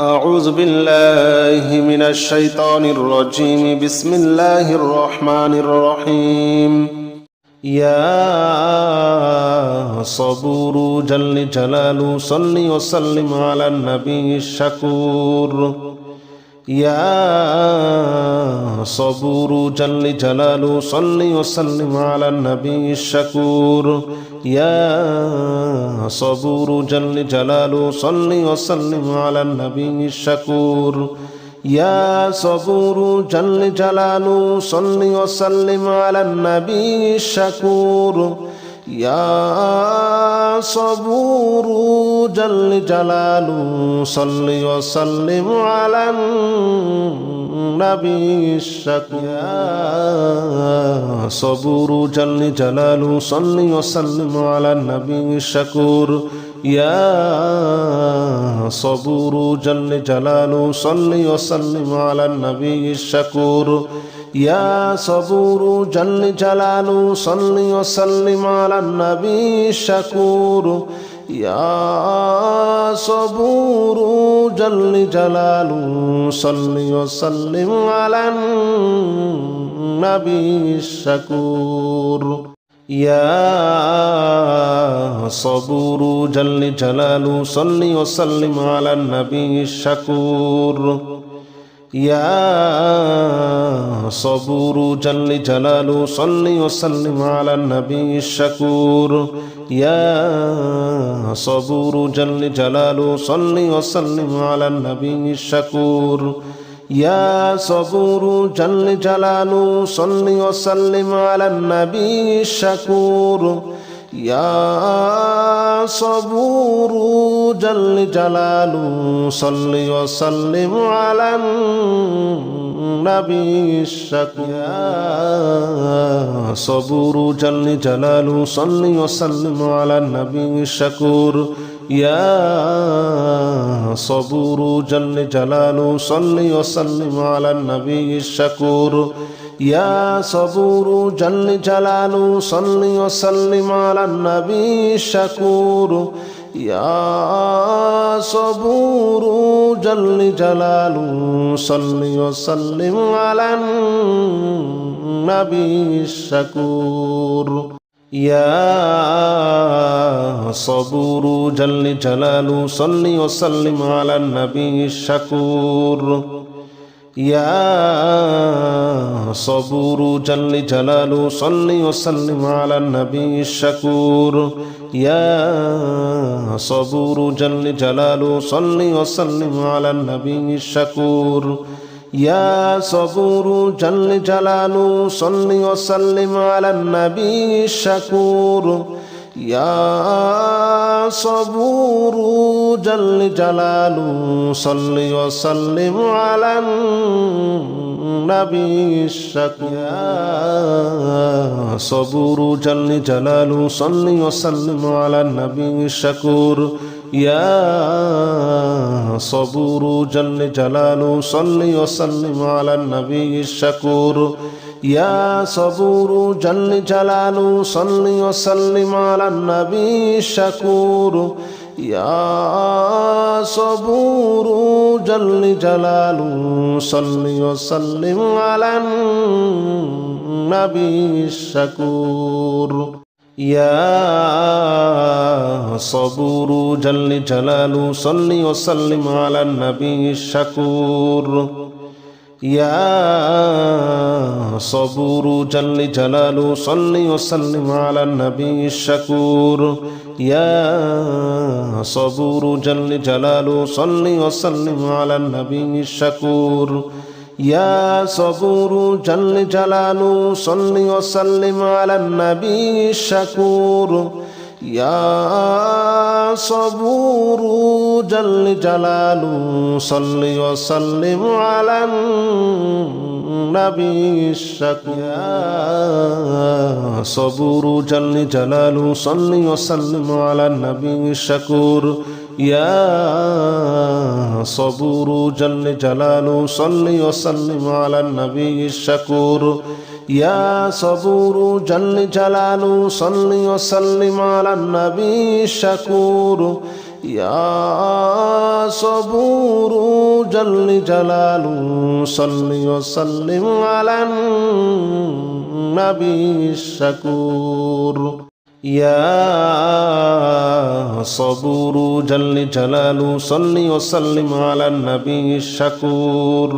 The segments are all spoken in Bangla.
أعوذ بالله من الشيطان الرجيم بسم الله الرحمن الرحيم يا صبور جل جلاله صل وسلم على النبي الشكور يا صبور جل جلاله صل وسلم على النبي الشكور يا صبور جل جلاله صل وسلم على النبي الشكور يا صبور جل جلاله صل وسلم على النبي الشكور يا صبور جل جلاله صل وسلم على النبي الشكور يا صبور جل جلاله صل وسلم على النبي الشكور يا صبور جل جلاله صل وسلم على النبي الشكور ইয়া সবুরু জল জলালু সল্লি ও নবী শাকুর ইয়া সবুরু জল জালালু সল্লি ও সল্লিম আলা নবী শাকুর সবুরু জলালু সল্লি ও নবী শাকুর يا صبور جل جلاله صل وسلم على النبي الشكور يا صبور جل جلاله صل وسلم على النبي الشكور يا صبور جل جلاله صل وسلم على النبي الشكور يا صبور جل جلال صل وسلم على النبي الشكور يا صبور جل جلال صل وسلم على النبي الشكور يا صبور جل جلال صل وسلم على النبي الشكور يا صبور جل جلاله صل وسلم على النبي الشكور يا صبور جل جلاله صل وسلم على النبي الشكور يا صبور جل جلاله صل وسلم على النبي الشكور يا صبور جل جلاله صل وسلم على النبي الشكور يا صبور جل جلاله صل وسلم على النبي الشكور يا صبور جل جلاله صل وسلم على النبي الشكور يا صبور جل جلاله صل وسلم على النبي الشكور يا صبور جل جلاله صل وسلم على النبي الشكور يا صبور جل جلاله صل وسلم على النبي الشكور সবুরু জল্লি জলালু সল্লি ও সল্লি নবী শকুরু ইয়া সবুরু জল্লি জলালু সল্লি ও সল্লি মালান নবী শকুরু সবুরু জলালু সল্লি ও নবী শকুরু యా సబూరు జల్లి జలలు సల్లి వసల్లి మాల నబీ షకూరు యా సబూరు జల్లి జలలు సల్లి వసల్లి మాల నబీ షకూరు యా సబూరు జల్లి జలాలు సల్లి వసల్లి మాల నబీ షకూరు يا صبور جل جلال صل وسلم على النبي الشكور يا صبور جل جلال صل وسلم على النبي الشكور يا صبور جل جلال صل وسلم على النبي الشكور ইয়া সবুরু জল জলালু সল্লি ও নবী শাকুর ইয়া সবুরু জল জালালু সল্লি ও সল্লিম আলা নবী শাকুর জলালু সল্লি ও নবী শাকুর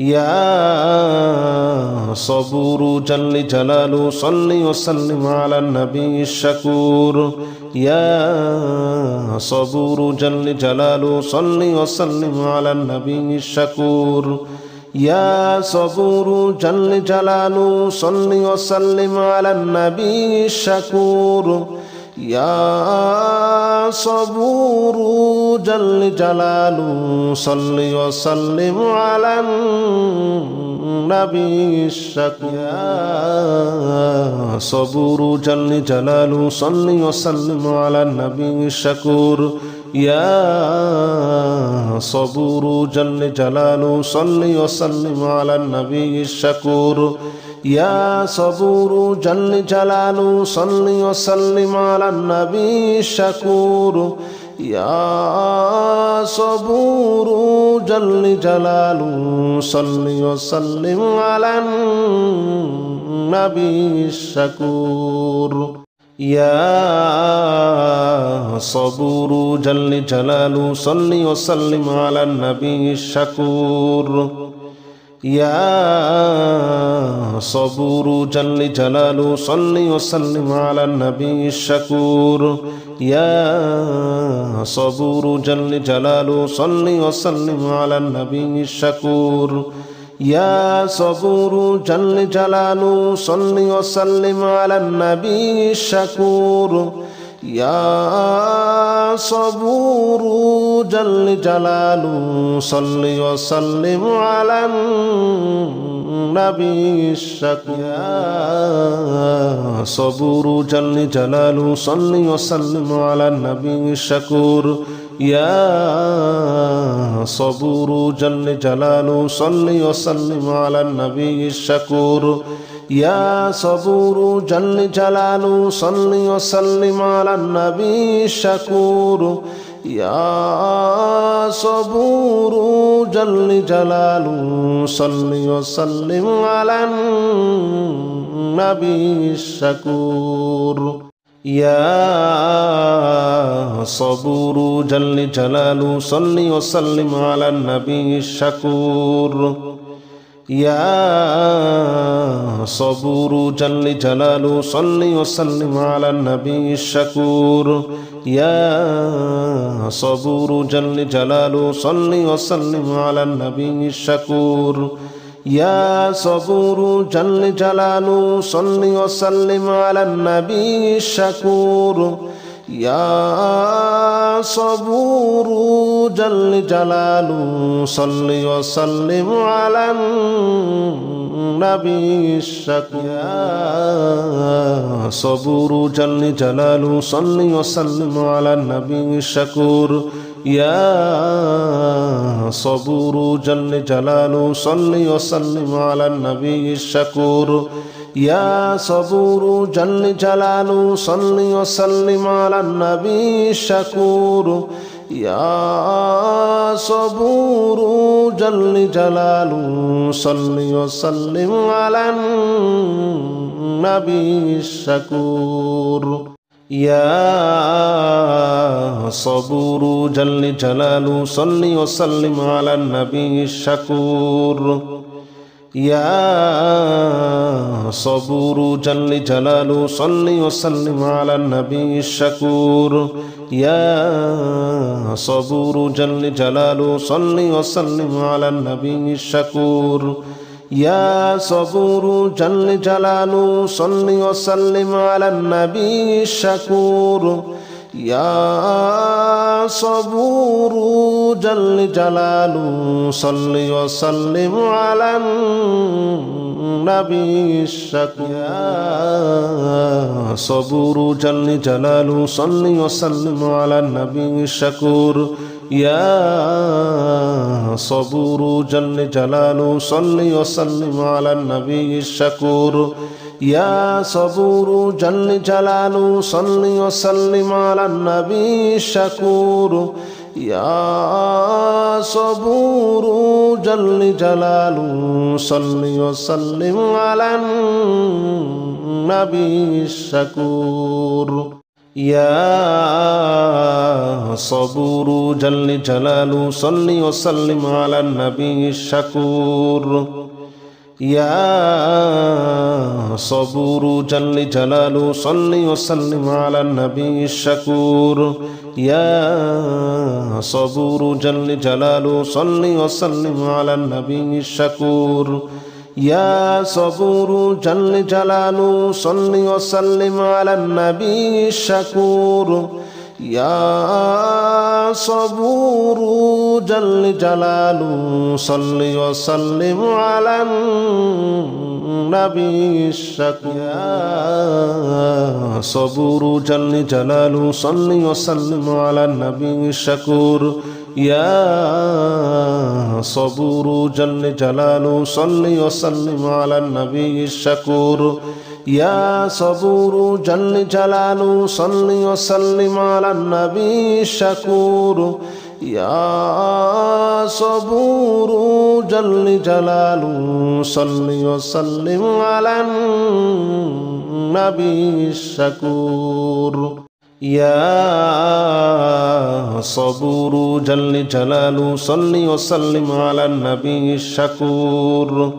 يا صبور جل جلاله صل وسلم على النبي الشكور يا صبور جل جلاله صل وسلم على النبي الشكور يا صبور جل جلاله صل وسلم على النبي الشكور يا صبور جل جلاله صل وسلم على النبي الشكور يا صبور جل جلاله صل وسلم على النبي الشكور يا صبور جل جلاله صل وسلم على النبي الشكور ইয়া সবুরু জল জলালু সন্নি ও সাল্লিমাল নবী শকুর ইয়া সবুরু জল জালালু সন্নি ও নবী শকুর সবুরু জল জালালু সন্নি ও সাল্লিমাল নবী শকুর يا صبور جل جلاله صل وسلم على النبي الشكور يا صبور جل جلاله صل وسلم على النبي الشكور يا صبور جل جلاله صل وسلم على النبي الشكور يا صبور جل جلال صل وسلم على النبي الشكور يا صبور جل جلال صل وسلم على النبي الشكور يا صبور جل جلال صل وسلم على النبي الشكور ইয়া সবুরু জল্লি জলালু সল্লি ও সল্লি মালা নবী শাকুর ইয়া সবুরু জল্লি জালালু সল্লি ও সল্লি মালা নবী শাকুর সবুরু জলালু সল্লি ও সল্লিম নবী শাকুর يا صبور جل جلاله صل وسلم على النبي الشكور يا صبور جل جلاله صل وسلم على النبي الشكور يا صبور جل جلاله صل وسلم على النبي الشكور يا صبور جل جلال صل وسلم على النبي الشكور يا صبور جل جلال صل وسلم على النبي الشكور يا صبور جل جلال صل وسلم على النبي الشكور ইয়া সবুরু জল জলালু সল্লি ও নবী শাকুর ইয়া সবুরু জল জলালু সল্লি ও সল্লিম আলা নবী শাকুর জল্লি জলালু সল্লি ও নবী শাকুর يا صبور جل جلاله صل وسلم على النبي الشكور يا صبور جل جلاله صل وسلم على النبي الشكور يا صبور جل جلاله صل وسلم على النبي الشكور يا صبور جل جلال صل وسلم على النبي الشكور يا صبور جل جلال صل وسلم على النبي الشكور يا صبور جل جلال صل وسلم على النبي الشكور ইয়া সবুরু জল্লি জলালু সল্লি ও সল্লি মালা নবী শকুর ইয়া সবুরু জল্লি জালালু সল্লি ও নবী শকুর সবুরু জল্লি জালালু সল্লি ও সল্লি নবী শকুর يا صبور جل جلاله صل وسلم على النبي الشكور يا صبور جل جلاله صل وسلم على النبي الشكور يا صبور جل جلاله صل وسلم على النبي الشكور يا صبور جل جلال صل وسلم على النبي الشكور صبور جل جلال صل وسلم على النبي الشكور يا صبور جل جلاله صل وسلم على النبي الشكور يا صبور جل جلاله صل وسلم على النبي الشكور يا صبور جل جلاله صل وسلم على النبي الشكور يا صبور جل جلاله صل وسلم على النبي الشكور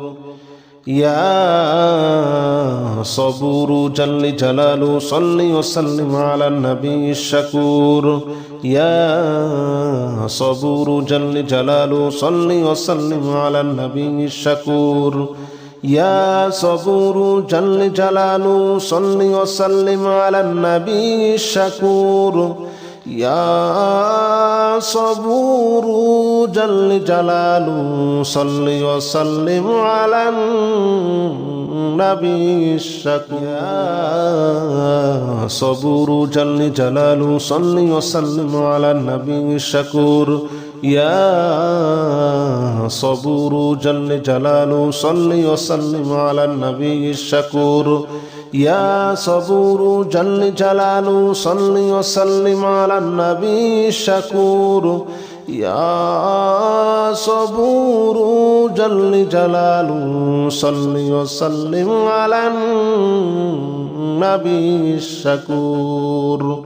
يا صبور جل جلاله صل وسلم على النبي الشكور يا صبور جل جلاله صل وسلم على النبي الشكور يا صبور جل جلاله صل وسلم على النبي الشكور يا صبور جل جلاله صل وسلم على النبي الشكور يا صبور جل جلاله صل وسلم على النبي الشكور يا صبور جل جلاله صل وسلم على النبي الشكور يا صبور جل جلاله صل وسلم على النبي الشكور يا صبور جل جلاله صل وسلم على النبي الشكور